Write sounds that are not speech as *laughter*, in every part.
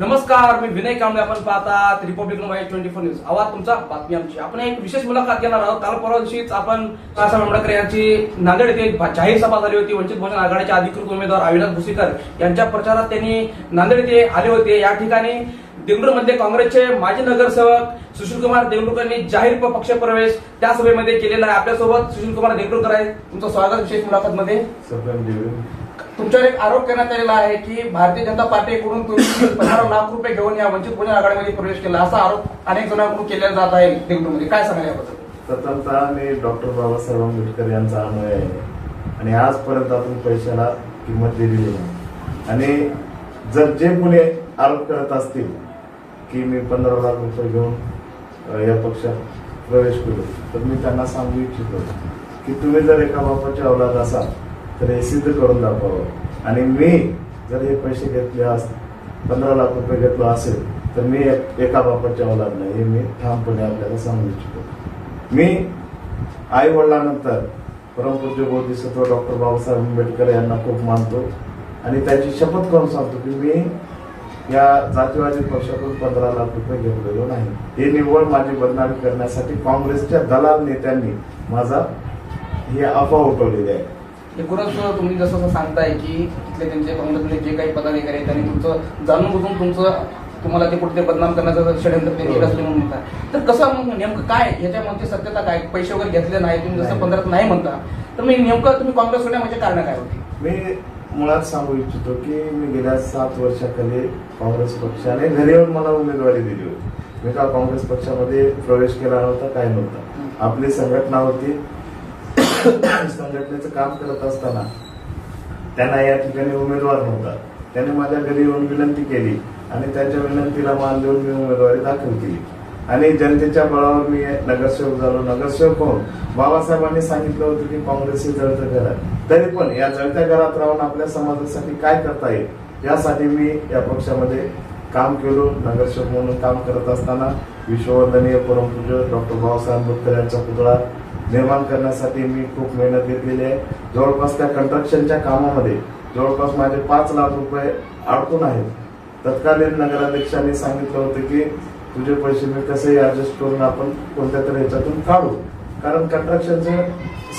नमस्कार मी विनय कांबळे. आपण पाहतात रिपब्लिक ट्वेंटी फोर न्यूज आवाज तुमचा बातमी आमची. आपण एक विशेष मुलाखत घेणार आहोत. काल परवा दिवशीच आपण कासाम आंबेडकर यांची नांदेड येथे जाहीर सभा झाली होती. वंचित बहुजन आघाडीचे अधिकृत उमेदवार अविनाश भुसीकर यांच्या प्रचारात त्यांनी नांदेड येथे आले होते. या ठिकाणी देगलूरमध्ये काँग्रेसचे माजी नगरसेवक सुशील कुमार देगलूरकरांनी जाहीर प- पक्षप्रवेश त्या सभेमध्ये केलेला आहे. आपल्यासोबत सुशील कुमार देगलूरकर आहे. तुमचं स्वागत विशेष मुलाखत मध्ये सप्रेम देवी. तुमच्यावर एक आरोप करण्यात आलेला आहे की भारतीय जनता पार्टीकडून तुम्ही पंधरा लाख रुपये घेऊन या वंचित बहुजन आघाडीमध्ये प्रवेश केला असा आरोप अनेक जणांकडून केला जात आहे देगलूरमध्ये काय सांगाल याबद्दल? प्रथमतः मी डॉक्टर बाबासाहेब आंबेडकर यांचा अनुयायी आहे. आणि आजपर्यंत आपण पैशाला किंमत दिलेली नाही. आणि जर जे कुणी आरोप करत असतील की मी पंधरा लाख रुपये घेऊन या पक्षात प्रवेश केलो. तर मी त्यांना सांगू इच्छितो की तुम्ही जर एका बापाचे अवलाद असाल तर हे सिद्ध करून दाखवावं. आणि मी जर हे पैसे घेतले अस पंधरा लाख रुपये घेतलो असेल तर मी एक- एका बापाचे अवलाद नाही. हे मी ठामपणे आपल्याला सांगू इच्छितो. मी आई वडिलानंतर परमपूज्य बोधिसत्व डॉक्टर बाबासाहेब आंबेडकर यांना खूप मानतो. आणि त्याची शपथ करून सांगतो की मी या जातीवादी पक्षातून पंधरा लाख रुपये घेतलेलो नाही. हे निव्वळ माझी बदनामी करण्यासाठी काँग्रेसच्या दलाल नेत्यांनी माझा ही अफवा उठवलेली आहे. एकूणच तुम्ही जसं सांगताय की तिथले त्यांचे काँग्रेसमधले जे काही पदाधिकारी आहेत त्यांनी तुमचं जाणून बुजून तुमचं तुम्हाला ते कुठे बदनाम करण्याचं षडयंत्र ते केलं असलं म्हणून म्हणता. तर कसं मग नेमकं काय ह्याच्या मागची सत्यता काय? पैसे वगैरे घेतले नाही तुम्ही जसं. पंधरात नाही म्हणता. तर मी नेमकं तुम्ही काँग्रेस सोडण्याचे कारण काय होती? मी मुळात सांगू इच्छितो की मी गेल्या सात वर्षाखाली काँग्रेस पक्षाने घरी येऊन मला उमेदवारी दिली होती. मी का काँग्रेस पक्षामध्ये प्रवेश केला नव्हता काय नव्हता. आपली संघटना होती. *coughs* संघटनेचं काम करत असताना त्यांना या ठिकाणी उमेदवार नव्हता. त्याने माझ्या घरी येऊन विनंती केली आणि त्यांच्या विनंतीला मान देऊन मी उमेदवारी दाखल केली. आणि जनतेच्या बळावर मी नगरसेवक झालो. नगरसेवक होऊन बाबासाहेबांनी सांगितलं होतं की काँग्रेस हे जळतं घर आहे तरी पण या जळत्या घरात राहून आपल्या समाजासाठी काय करता येईल? यासाठी मी या पक्षामध्ये काम केलो. नगरसेवक म्हणून काम करत असताना विश्ववर्धनीय परमपूज्य डॉक्टर बाबासाहेब आंबेडकर यांचा पुतळा निर्माण करण्यासाठी मी खूप मेहनत घेतलेली आहे. जवळपास त्या कंस्ट्रक्शनच्या कामामध्ये जवळपास माझे पाच लाख रुपये अडकून आहेत. तत्कालीन नगराध्यक्षांनी सांगितलं होतं की तुझे पैसे मी कसे ॲडजस्ट करून आपण कोणत्या तरी ह्याच्यातून काढू? कारण कंट्रक्शनचं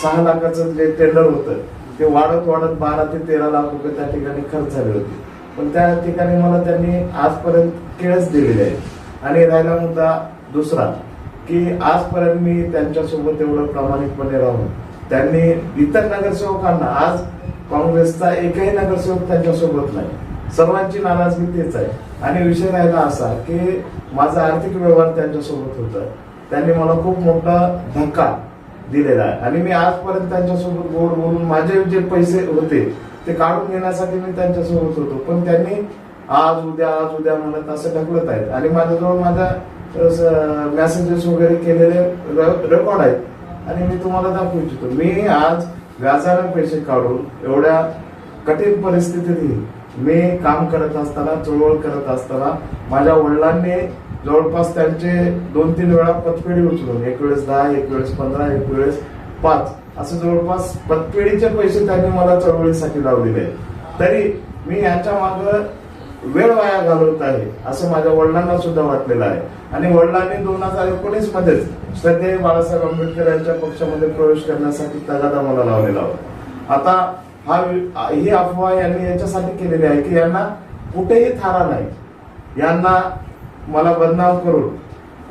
सहा लाखाचं जे टेंडर होतं ते वाढत वाढत बारा ते तेरा लाख रुपये त्या ठिकाणी खर्च झाले होते. पण त्या ठिकाणी मला त्यांनी आजपर्यंत केळच दिलेले आहे. आणि राहिला मुद्दा दुसरा की आजपर्यंत मी त्यांच्यासोबत एवढं प्रामाणिकपणे राहून त्यांनी इतर नगरसेवकांना आज काँग्रेसचा एकही नगरसेवक त्यांच्यासोबत नाही. सर्वांची नाराजगी तेच आहे. आणि विषय राहिला असा की माझा आर्थिक व्यवहार त्यांच्यासोबत होता. त्यांनी मला खूप मोठा धक्का दिलेला आहे. आणि मी आजपर्यंत त्यांच्यासोबत गोड बोलून माझे जे पैसे होते ते काढून घेण्यासाठी मी त्यांच्यासोबत होतो. पण त्यांनी आज उद्या आज उद्या म्हणत असं ढकलत आहेत. आणि माझ्याजवळ माझ्या मेसेजेस वगैरे केलेले रेकॉर्ड आहेत. आणि मी तुम्हाला दाखवू इच्छितो. मी आज व्याजाने पैसे काढून एवढ्या कठीण परिस्थितीतही मी काम करत असताना चळवळ करत असताना माझ्या वडिलांनी जवळपास त्यांचे दोन तीन वेळा पतपेढी उचलून एक वेळेस दहा एक वेळेस पंधरा एक वेळेस पाच असं जवळपास पतपेढीचे पैसे त्यांनी मला चळवळीसाठी लावलेले आहेत. तरी मी याच्या माग वेळ वाया घालवत आहे असं माझ्या वडिलांना सुद्धा वाटलेलं आहे. आणि वडिलांनी दोन हजार एकोणीस मध्येच श्रद्धेय बाळासाहेब आंबेडकर यांच्या पक्षामध्ये प्रवेश करण्यासाठी तगादा मला लावलेला होता. आता हा ही अफवा यांनी याच्यासाठी केलेली आहे की यांना कुठेही थारा नाही. यांना मला बदनाम करून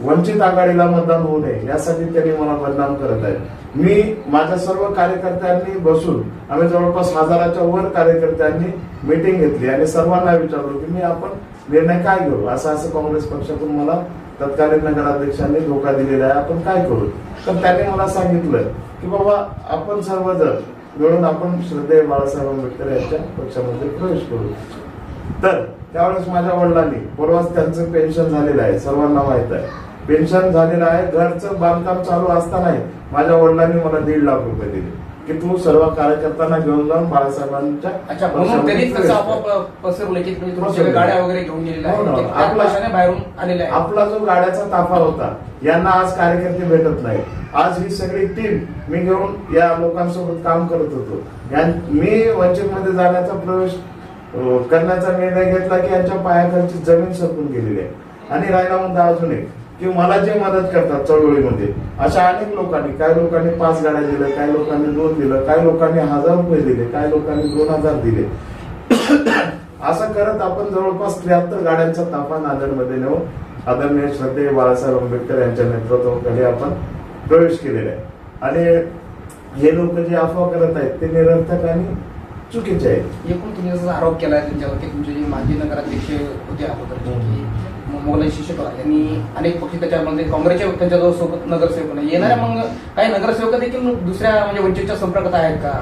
वंचित आघाडीला मतदान होऊ नये यासाठी त्यांनी मला बदनाम करत आहेत. मी माझ्या सर्व कार्यकर्त्यांनी बसून आम्ही जवळपास हजाराच्या वर कार्यकर्त्यांनी मीटिंग घेतली आणि सर्वांना विचारलो की मी आपण निर्णय काय घेऊ? असं असं काँग्रेस पक्षातून मला तत्कालीन नगराध्यक्षांनी धोका दिलेला आहे. आपण काय करू? तर त्यांनी मला सांगितलं की बाबा आपण सर्वजण मिळून आपण श्रद्धेय बाळासाहेब आंबेडकर यांच्या पक्षामध्ये प्रवेश करू. तर त्यावेळेस माझ्या वडिलांनी परवाच त्यांचं पेन्शन झालेलं आहे सर्वांना माहीत आहे. पेन्शन झालेलं आहे घरचं बांधकाम चालू असतानाही माझ्या वडिलांनी मला दीड लाख रुपये दिले. की तू सर्व कार्यकर्त्यांना घेऊन जाऊन बाळासाहेबांच्या अच्छा म्हणून पक्षामध्ये त्यांनीच प्रवेश तसं कर. आपोआप पसरवलं की तुम्ही तुमच्या पसरवलं. गाड्या वगैरे घेऊन गेलेल्या हो ना. आहेत त्या आपला- बाहेरून आलेल्या आहेत आपला जो गाड्याचा ताफा होता यांना आज कार्यकर्ते भेटत नाही आज ही सगळी टीम मी घेऊन या लोकांसोबत काम करत होतो यां- मी वंचित मध्ये जाण्याचा प्रवेश अं, करण्याचा निर्णय घेतला की यांच्या पायाखालची जमीन सरकून गेलेली आहे आणि राहिला मुद्दा अजून एक की मला जे मदत करतात चळवळीमध्ये अशा अनेक लोकांनी काही लोकांनी पाच गाड्या दिल्या काही लोकांनी दोन दिलं काही लोकांनी हजार रुपये दिले काही लोकांनी दोन हजार दिले. *coughs* असं करत आपण जवळपास त्र्याहत्तर गाड्यांचा ताफा नांदेडमध्ये नेऊन आदरणीय श्रद्धेय बाळासाहेब आंबेडकर यांच्या नेतृत्वाखाली आपण प्रवेश केलेला आहे. आणि हे लोक जे अफवा करत आहेत ते निरर्थक आणि चुकीचे आहेत. एकूण तुम्ही जसा आरोप केलाय त्यांच्यावरती. तुमचे जे माजी नगराध्यक्ष होते म- मोगलाई शिक्षक यांनी अनेक पक्ष त्याच्यामध्ये काँग्रेसचे त्यांच्याजवळ सोबत नगरसेवक नाही येणाऱ्या मग काही नगरसेवक देखील दुसऱ्या म्हणजे वंचितच्या संपर्कात आहेत का?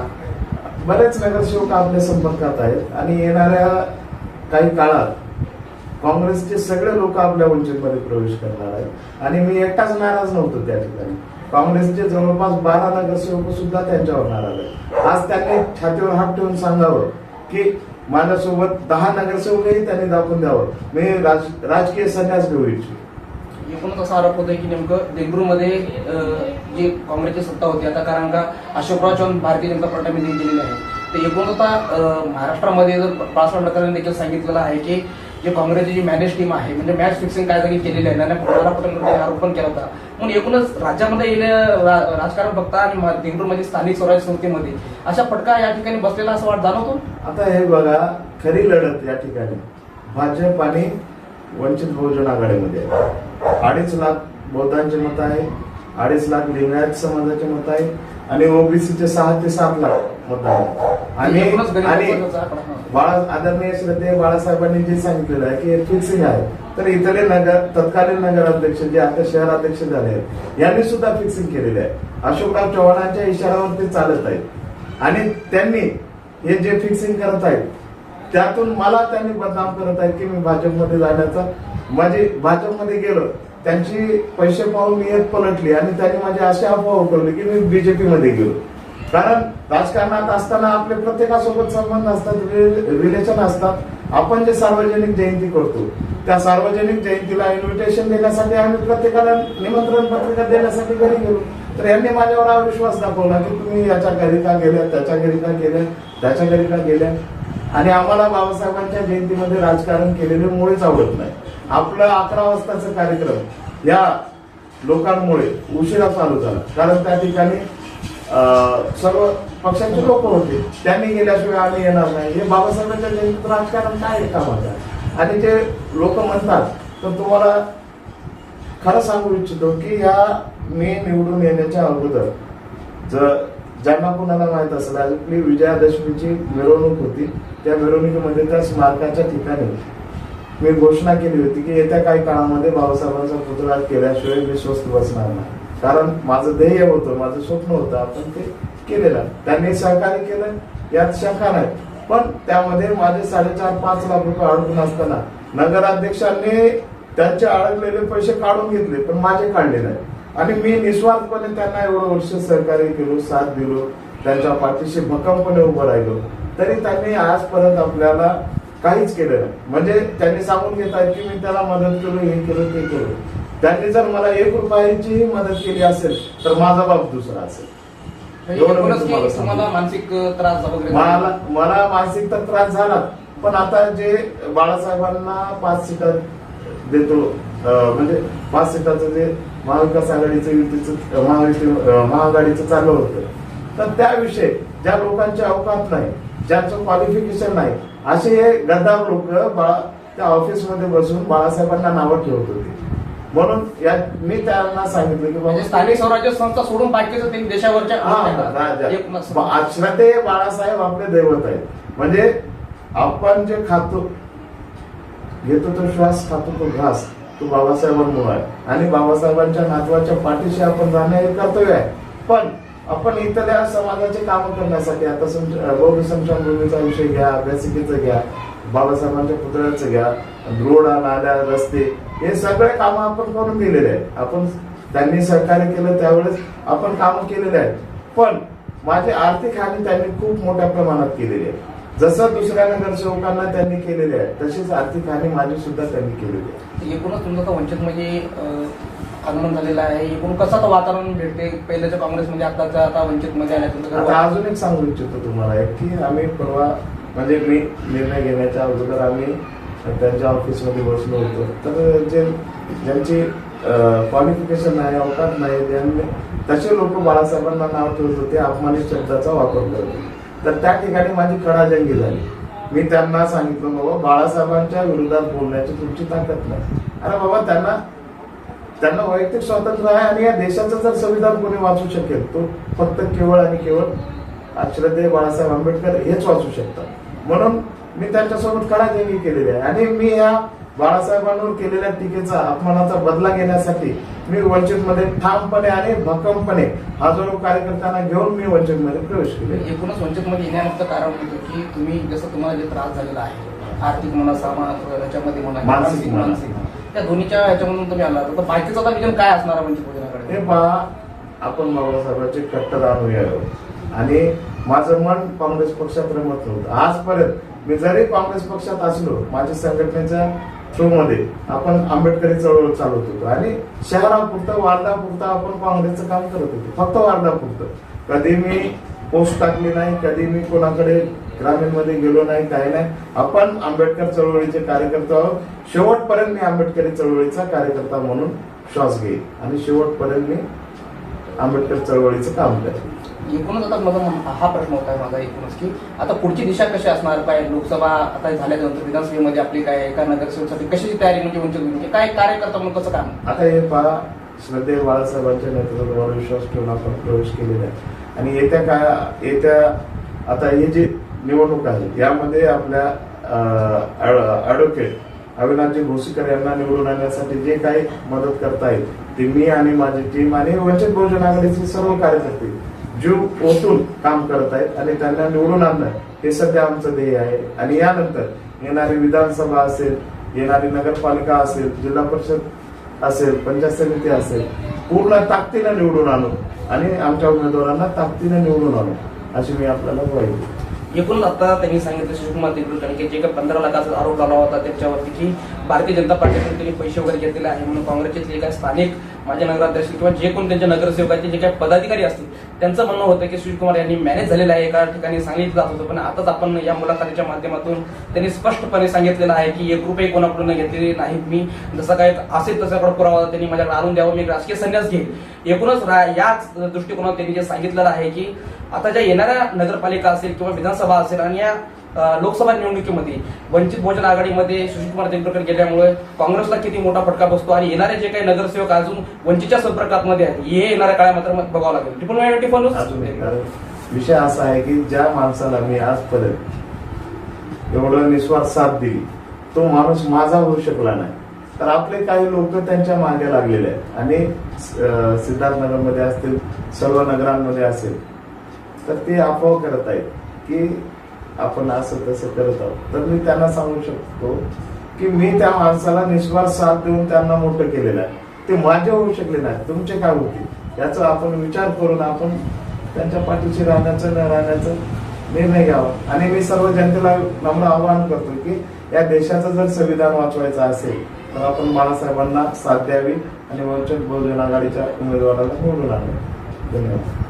बरेच नगरसेवक आपल्या संपर्कात आहेत आणि येणाऱ्या काही काळात काँग्रेसचे सगळे लोक आपल्या वंचितमध्ये प्रवेश करणार आहेत. आणि मी एकटाच नाराज नव्हतो त्या ठिकाणी. काँग्रेसचे जवळपास बारा नगरसेवक सुद्धा त्यांच्यावर नाराज आहेत. आज त्यांनी छातीवर हात ठेवून सांगावं की माझ्यासोबत दहा नगरसेवकही त्यांनी दाखवून द्यावं. मी राज- राजकीय संन्यास घेऊ इच्छितो. एकूणच असा आरोप होतोय की नेमकं देगलूरमध्ये जी काँग्रेसची सत्ता होती आता कारण का अशोकराव चव्हाण भारतीय जनता पार्टीने निधी आहे तर एकूण आता महाराष्ट्रामध्ये जर बाळासाहेब आंबेडकरांनी देखील सांगितलेलं आहे की जे काँग्रेसची जी मॅनेज टीम आहे म्हणजे मॅच फिक्सिंग काय जागी केलेली आहे नाना पटोले आरोप पण केला होता. म्हणून एकूणच राज्यामध्ये येणे रा- राजकारण बघता आणि देगलूरमध्ये स्थानिक स्वराज्य संस्थेमध्ये अशा फटका या ठिकाणी बसलेला असं वाट जाणवतो आता हे बघा खरी लढत या ठिकाणी भाजप आणि वंचित बहुजन आघाडीमध्ये. अडीच लाख बौद्धांचे मत आहे अडीच लाख लिंगायत समाजाचे मत आहे आणि ओबीसीचे सहा ते सात लाख मत आहे आणि आणि. बाळा आदरणीय श्रद्धेय बाळासाहेबांनी जे सांगितलेलं आहे की फिक्सिंग आहे तर इथले नगर तत्कालीन नगराध्यक्ष जे आता शहराध्यक्ष झाले आहेत यांनी सुद्धा फिक्सिंग केलेले आहे. अशोकराव चव्हाणांच्या इशाऱ्यावर ते चालत आहेत. आणि त्यांनी हे जे फिक्सिंग करत आहेत त्यातून मला त्यांनी बदनाम करत आहेत की मी भाजपमध्ये जाण्याचा. माझे भाजपमध्ये गेलो त्यांची पैसे पाहून मी पलटली आणि त्यांनी माझी अशी अफवा उठवली की मी बीजेपीमध्ये गेलो. कारण राजकारणात असताना आपले प्रत्येकासोबत संबंध असतात रिलेशन असतात. आपण जे सार्वजनिक जयंती करतो त्या सार्वजनिक जयंतीला इन्व्हिटेशन देण्यासाठी आम्ही प्रत्येकाला निमंत्रण पत्रिका देण्यासाठी घरी गेलो. तर यांनी माझ्यावर अविश्वास दाखवला की तुम्ही याच्या घरी का गेल्या त्याच्या घरी का गेल्या त्याच्या घरी का गेल्या? आणि आम्हाला बाबासाहेबांच्या जयंतीमध्ये राजकारण केलेले मुळेच आवडत नाही. आपलं अकरा वाजताचा कार्यक्रम या लोकांमुळे उशिरा चालू झाला. कारण त्या ठिकाणी सर्व पक्षांचे लोक होते. त्यांनी गेल्याशिवाय आम्ही येणार नाही. हे बाबासाहेबांच्या जयंतीत राजकारण काय आहे कामाचं? आणि जे लोक म्हणतात तर तुम्हाला खरं सांगू इच्छितो की ह्या मी निवडून येण्याच्या अगोदर जर ज्यांना कोणाला माहीत असेल आपली विजयादशमीची मिरवणूक होती. त्या मिरवणुकीमध्ये त्या स्मारकाच्या ठिकाणी मी घोषणा केली होती की येत्या काही काळामध्ये बाबासाहेबांचा पुतळा केल्याशिवाय मी स्वस्त बसणार नाही. कारण माझं ध्येय होतं माझं स्वप्न होतं आपण ते केलेलं. त्यांनी सहकार्य केलं यात शंका नाही. पण त्यामध्ये माझे साडेचार पाच लाख रुपये अडकून असताना नगराध्यक्षांनी त्यांचे अडकलेले पैसे काढून घेतले पण माझे काढले नाही. आणि मी निस्वार्थपणे त्यांना एवढं वर्ष सहकार्य केलो साथ दिलो त्यांच्या पाठीशी भक्कमपणे उभं राहिलो. तरी त्यांनी आजपर्यंत आपल्याला काहीच केलं नाही. म्हणजे त्यांनी सांगून घेत आहेत की मी त्याला मदत केलो हे केलं ते केलं. त्यांनी जर मला एक रुपयाचीही मदत केली असेल तर माझा बाप दुसरा असेल. तुम्हाला मानसिक त्रास मला मला मानसिक तर त्रास झाला पण आता जे बाळासाहेबांना पाच सीटात देतो म्हणजे पाच सीटाचं जे महाविकास आघाडीचं युतीचं अं, महाआघाडीचं चाललं होतं. तर त्याविषयी ज्या लोकांचे अवकात नाही ज्यांचं क्वालिफिकेशन नाही असे हे गद्दार लोक बाळा त्या ऑफिसमध्ये बसून बाळासाहेबांना नावं ठेवत होते. म्हणून या मी त्यांना सांगितलं की म्हणजे बाबा स्थानिक स्वराज्य संस्था सोडून बाकीचं त्यांनी देशावरच्या हा, राजा. एकूणच- बा- श्रद्धेय बाळासाहेब आपले दैवत आहेत. म्हणजे आपण जे खातो घेतो तो श्वास खातो तो घास तो बाबासाहेबांमुळे आहे. आणि बाबासाहेबांच्या नातवाच्या पाठीशी आपण जाणं हे कर्तव्य आहे. पण आपण इथल्या समाजाचे काम करण्यासाठी आता समजा बौद्ध स्मशानभूमीचा विषय घ्या अभ्यासिकेचं घ्या बाबासाहेबांच्या पुतळ्याचं घ्या रोड नाल्या रस्ते हे सगळे कामं आपण करून दिलेले आहेत. आपण त्यांनी सहकार्य केलं त्यावेळेस आपण कामं केलेले आहेत. पण माझी आर्थिक हानी त्यांनी खूप मोठ्या प्रमाणात केलेली आहे. जसं दुसऱ्या नगरसेवकांना त्यांनी केलेली आहे तशीच आर्थिक हानी माझी सुद्धा त्यांनी केलेली आहे. एकूणच तुमचं वंचित म्हणजे आगमन झालेलं आहे. एकूण कसं आता वातावरण भेटते? पहिल्याच्या काँग्रेसमध्ये आताच्या आता वंचित मध्ये आल्या तुमचं आता अजून एक सांगू इच्छितो तुम्हाला एक की आम्ही परवा म्हणजे मी निर्णय घेण्याच्या अगोदर आम्ही त्यांच्या ऑफिसमध्ये बसलो होतो. तर जे ज्यांची क्वालिफिकेशन नाही अवकाश नाही ज्यांनी तसे लोक बाळासाहेबांना नाव ठेवत होते अपमानित शब्दाचा वापर करत होते. तर त्या ठिकाणी माझी कडाजंगी झाली. मी त्यांना सांगितलं बाबा बाळासाहेबांच्या विरोधात बोलण्याची तुमची ताकद नाही. अरे बाबा त्यांना त्यांना वैयक्तिक स्वातंत्र्य आहे आणि या देशाचं जर संविधान कोणी वाचू शकेल तो फक्त केवळ आणि केवळ श्रद्धेय बाळासाहेब आंबेडकर हेच वाचू शकतात. म्हणून मी त्यांच्यासोबत कडाजंगी केलेली आहे. आणि मी या बाळासाहेबांवर केलेल्या टीकेचा अपमानाचा बदला घेण्यासाठी मी वंचित मध्ये ठामपणे आणि भक्कमपणे हजारो कार्यकर्त्यांना घेऊन मी वंचित मध्ये प्रवेश केले एकूणच वंचित मध्ये येण्याचं कारण होतं की तुम्ही जसं तुम्हाला जे त्रास झालेला आहे आर्थिक म्हणा सामाजिक याच्यामध्ये म्हणा मानसिक म्हणा. त्या दोन्हीच्या ह्याच्यामधून तुम्ही आला तर बाकीचं आता विजन काय असणार म्हणजे वंचित हे पहा आपण बाबासाहेबांचे कट्टर अनुयायी आहोत आणि माझं मन काँग्रेस पक्षात रमत नव्हतं आजपर्यंत मी जरी काँग्रेस पक्षात असलो माझ्या संघटनेच्या थ्रू मध्ये आपण आंबेडकरी चळवळ चालवत होतो. आणि शहरापुरतं वार्डापुरतं आपण काँग्रेसचं काम करत होतो. फक्त वार्डापुरतं. कधी मी पोस्ट टाकली नाही कधी मी कोणाकडे ग्रामीणमध्ये गेलो नाही काही नाही. आपण आंबेडकर चळवळीचे कार्यकर्ते आहोत. शेवटपर्यंत मी आंबेडकरी चळवळीचा कार्यकर्ता म्हणून श्वास घेईल आणि शेवटपर्यंत मी आंबेडकर चळवळीचं काम करेन. एकूणच आता माझा हा प्रश्न होता माझा एकूणच की आता पुढची दिशा कशी असणार? काय लोकसभा आता झाल्यानंतर विधानसभेमध्ये आपली काय एका नगरसेवकासाठी कशी तयारी म्हणजे वंचित म्हणजे काय कार्यकर्ता म्हणून कसं काम? आता हे पहा श्रद्धेय बाळासाहेबांच्या नेतृत्वावर विश्वास ठेवून आपण प्रवेश केलेला आहे. आणि येत्या काय येत्या आता ही जी निवडणूक आहे यामध्ये आपल्या ऍडव्होकेट अविनाशजी भोसीकर यांना निवडून आणण्यासाठी जे काही मदत करता येईल ते मी आणि माझी टीम आणि वंचित बहुजन आघाडीचे सर्व कार्यकर्ते जीव ओतून काम करत आहेत आणि त्यांना निवडून आणणं हे सध्या आमचं ध्येय आहे आणि यानंतर येणारी विधानसभा असेल येणारी नगरपालिका असेल जिल्हा परिषद असेल पंचायत समिती असेल पूर्ण ताकदीनं निवडून आणू आणि आमच्या उमेदवारांना ताकदीनं निवडून आणू अशी मी आपल्याला ग्वाही देतो. एकूण आता त्यांनी सांगितलं शिवकुमार देगलूर की जे काही पंधरा लाखाचा आरोप लावला होता त्याच्यावरती की भारतीय जनता पार्टीकडून त्यांनी पैसे वगैरे घेतलेले आहे म्हणून काँग्रेसचे जे काही स्थानिक माझे नगराध्यक्ष किंवा जे कोण त्यांच्या नगरसेवकाचे जे काही पदाधिकारी असतील त्यांचं म्हणणं होतं की सुशीलकुमार यांनी मॅनेज झालेलं आहे एका ठिकाणी सांगितलं जात होतं. पण आताच आपण या मुलाखतीच्या माध्यमातून त्यांनी स्पष्टपणे सांगितलेलं आहे की एक रुपये कोणाकडून घेतलेले नाहीत मी जसं काय असेल तसाकडे पुरावा त्यांनी माझ्याकडे आणून द्यावं. मी राजकीय संन्यास घेईल एकूणच रा- याच दृष्टिकोनात त्यांनी जे सांगितलेलं आहे की आता ज्या येणाऱ्या नगरपालिका असेल किंवा विधानसभा असेल आणि या लोकसभा निवडणुकीमध्ये वंचित बहुजन आघाडीमध्ये सुशीलकुमार देवकर गेल्यामुळे काँग्रेसला किती मोठा फटका बसतो आणि येणारे जे काही नगरसेवक अजून वंचितच्या संपर्कात मध्ये आहेत हे येणाऱ्या काळात मात्र बघावं लागेल. ट्रिपल नाईन ट्वेंटी विषय असा आहे की ज्या माणसाला मी आजपर्यंत एवढं निस्वार्थ साथ दिली तो माणूस माझा होऊ शकला नाही. तर आपले काही लोक त्यांच्या मागे लागलेले आहेत. आणि सिद्धार्थनगरमध्ये असतील सर्व नगरांमध्ये असेल तर ते अफवा करत आहेत की आपण असं तसं करत आहोत. तर मी त्यांना सांगू शकतो की मी त्या माणसाला निस्वार्थ साथ देऊन त्यांना मोठं केलेलं आहे. ते माझे होऊ शकले नाही तुमचे काय होते याचा आपण विचार करून आपण त्यांच्या पाठीशी राहण्याचं न राहण्याचं निर्णय घ्यावा. आणि मी सर्व जनतेला नम्र आवाहन करतो की या देशाचं जर संविधान वाचवायचं असेल तर आपण बाळासाहेबांना साथ द्यावी आणि वंचित बहुजन आघाडीच्या उमेदवाराला निवडून आणावे धन्यवाद.